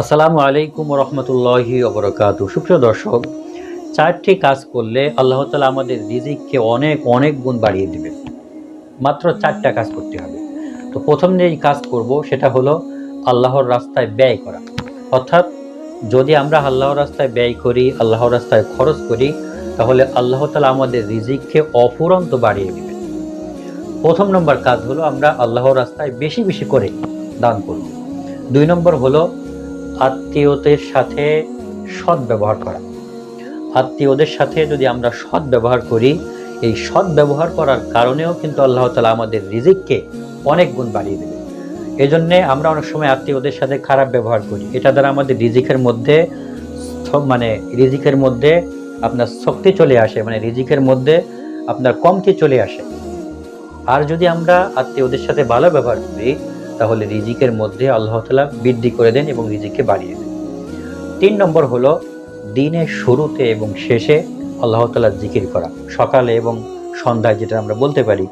আসসালামু আলাইকুম রহমতুল্লাহি অবরকাত সুপ্রিয় দর্শক, চারটি কাজ করলে আল্লাহ তালা আমাদের রিজিককে অনেক অনেক গুণ বাড়িয়ে দেবে মাত্র চারটা কাজ করতে হবে। তো প্রথম যে কাজ করব সেটা হলো আল্লাহর রাস্তায় ব্যয় করা। অর্থাৎ যদি আমরা আল্লাহর রাস্তায় ব্যয় করি, আল্লাহর রাস্তায় খরচ করি, তাহলে আল্লাহ তালা আমাদের রিজিককে অফুরন্ত বাড়িয়ে দেবে প্রথম নম্বর কাজ হলো আমরা আল্লাহর রাস্তায় বেশি বেশি করে দান করব। দুই নম্বর হলো আত্মীয়দের সাথে সৎ ব্যবহার করা। আত্মীয়দের সাথে যদি আমরা সৎ ব্যবহার করি, এই সৎ ব্যবহার করার কারণেও কিন্তু আল্লাহ তালা আমাদের রিজিককে অনেক গুণ বাড়িয়ে দেবে। এই জন্যে আমরা অনেক সময় আত্মীয়দের সাথে খারাপ ব্যবহার করি। এটা দ্বারা আমাদের রিজিকের মধ্যে মানে রিজিকের মধ্যে আপনার শক্তি চলে আসে মানে রিজিকের মধ্যে আপনার কমতি চলে আসে। আর যদি আমরা আত্মীয়দের সাথে ভালো ব্যবহার করি তাহলে রিজিকের মধ্যে আল্লাহ তালা বৃদ্ধি করে দেন এবং রিজিককে বাড়িয়ে দেন। তিন নম্বর হলো দিনের শুরুতে এবং শেষে আল্লাহ তালা জিকির করা। সকালে এবং সন্ধ্যায় যেটা আমরা বলতে পারি,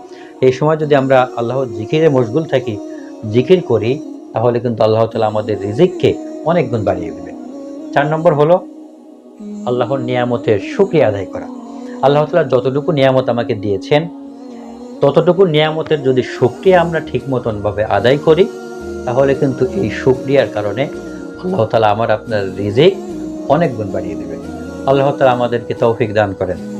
এই সময় যদি আমরা আল্লাহ জিকিরে মশগুল থাকি, জিকির করি, তাহলে কিন্তু আল্লাহ তালা আমাদের রিজিককে অনেক গুণ বাড়িয়ে দেবে চার নম্বর হলো আল্লাহর নিয়ামতের শুক্রিয়া আদায় করা। আল্লাহ তালা যতটুকু নিয়ামত আমাকে দিয়েছেন ততটুকু নিয়ামতের যদি শুক্রিয়া আমরা ঠিক মতনভাবে আদায় করি, তাহলে কিন্তু এই শুক্রিয়ার কারণে আল্লাহ তালা আমার আপনার রিজিক অনেক গুণ বাড়িয়ে দেবে। আল্লাহ তালা আমাদেরকে তৌফিক দান করেন।